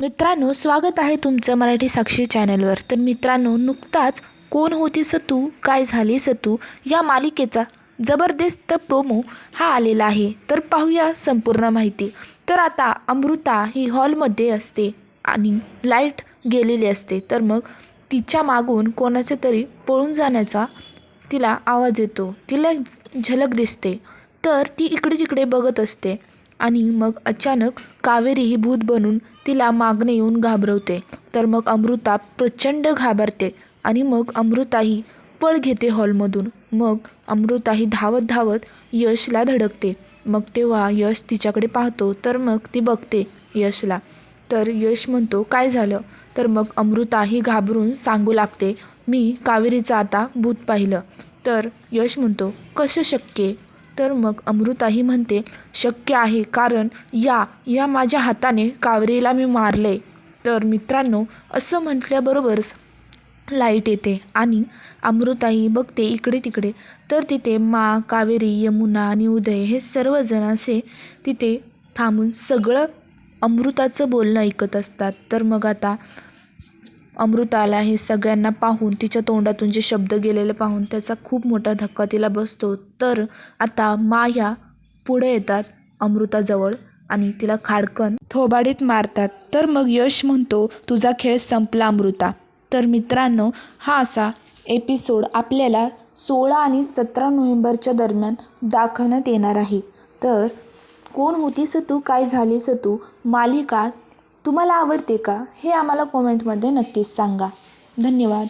मित्रांनो स्वागत आहे तुमचं मराठी साक्षी चॅनलवर तर मित्रांनो नुकताच कोण होती सतू? काय झाली सतू? या मालिकेचा जबरदस्त प्रोमो हा आलेला आहे. तर पाहूया संपूर्ण माहिती. तर आता अमृता ही हॉलमध्ये असते आणि लाइट गेलेली असते. तर मग तिच्या मागून कोणाच्या तरी पळून जाण्याचा तिला आवाज येतो. तिला झलक दिसते. तर ती इकडे तिकडे बघत असते. आणि मग अचानक कावेरी ही भूत बनून तिला मागणे येऊन घाबरवते. तर मग अमृता प्रचंड घाबरते आणि मग अमृताही पळ घेते हॉलमधून. मग अमृता ही धावत धावत यशला धडकते. मग तेव्हा यश तिच्याकडे पाहतो तर मग ती बघते यशला. तर यश म्हणतो काय झालं? तर मग अमृताही घाबरून सांगू लागते मी कावेरीचं आता भूत पाहिलं. तर यश म्हणतो कसं शक्य? तर मग अमृताही म्हणते शक्य आहे कारण या या माझ्या हाताने कावेरीला मी मारले तर मित्रांनो असं म्हटल्याबरोबरच लाइट येते आणि अमृताही बघते इकडे तिकडे. तर तिथे मा कावेरी यमुना आणि उदय हे सर्वजण असे तिथे थांबून सगळं अमृताचं बोलणं ऐकत असतात. तर मग आता अमृताला हे सगळ्यांना पाहून तिच्या तोंडातून जे शब्द गेलेले पाहून त्याचा खूप मोठा धक्का तिला बसतो. तर आता माया पुढे येतात अमृताजवळ आणि तिला खाडकन थोबाडीत मारतात. तर मग यश म्हणतो तुझा खेळ संपला अमृता. तर मित्रांनो हा असा एपिसोड आपल्याला सोळा आणि सतरा नोव्हेंबरच्या दरम्यान दाखवण्यात येणार आहे. तर कोण होती सतू काय झाली सतू मालिका तुम्हाला आवडते का हे आम्हाला कॉमेंटमध्ये नक्कीच सांगा. धन्यवाद.